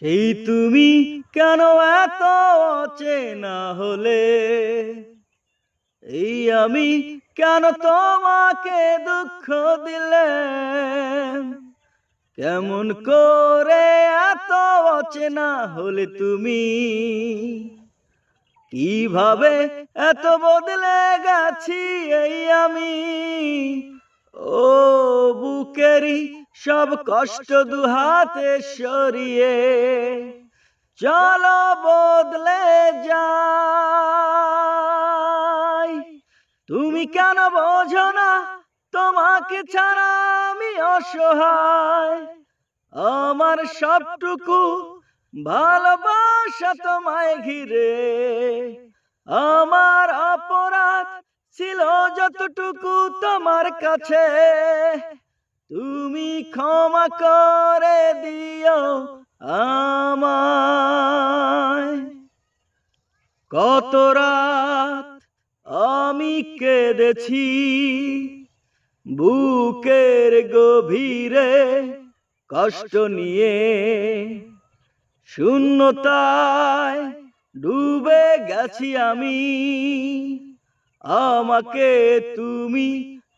সেই তুমি কেন এত অচেনা হলে? এই আমি কেন তোমাকে দুঃখ দিলে? কেমন করে এত অচেনা হলে তুমি? কীভাবে এত বদলে সব কষ্ট দুহাতে সরিয়ে চলো বদলে যাই। তুমি কেন বোঝো না তোমাকে ছাড়া আমি অসহায়? আমার সবটুকু ভালোবাসা তোমায় ঘিরে। আমার অপরাধ ছিল যতটুকু তোমার কাছে। তুমি ক্ষমা করে দিও কত রাত আমি কেঁদেছি বুকের গভীরে কষ্ট নিয়ে, শূন্যতায় ডুবে গেছি আমি। আমাকে তুমি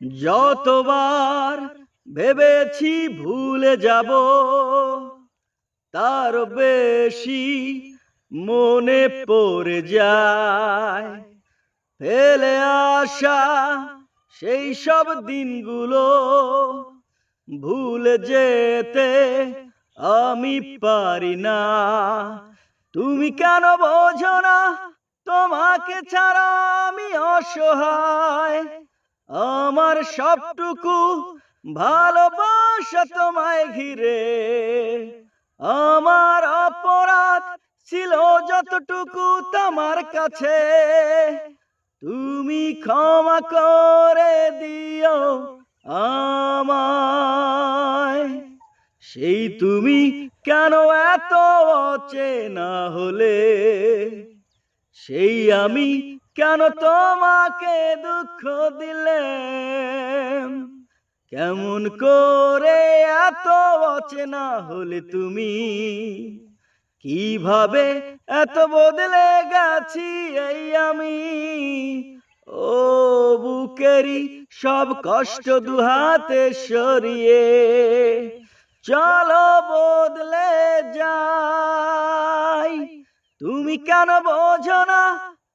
যতবার ভেবেছি ভুলে যাব, তার বেশি মনে পড়ে যায়। ফেলে আসা সেই সব দিনগুলো ভুলে যেতে আমি পারি না। তুমি কেন বোঝো না, তোমাকে ছাড়া আমি অসহায়। আমার সবটুকু ভালোবাসা তোমায় ঘিরে। আমার অপরাধ ছিল যতটুকু তোমার কাছে। তুমি ক্ষমা করে দিও আমায়। সেই তুমি কেন এত অচেনা হলে? সেই আমি কেন তোমাকে দুঃখ দিলে কেমন করে এত অচেনা হলে তুমি? কীভাবে এত বদলে গেছি এই আমি? ও বুকেরি সব কষ্ট দুহাতে সরিয়ে চলো বদলে যাই। তুমি কেন বোঝো না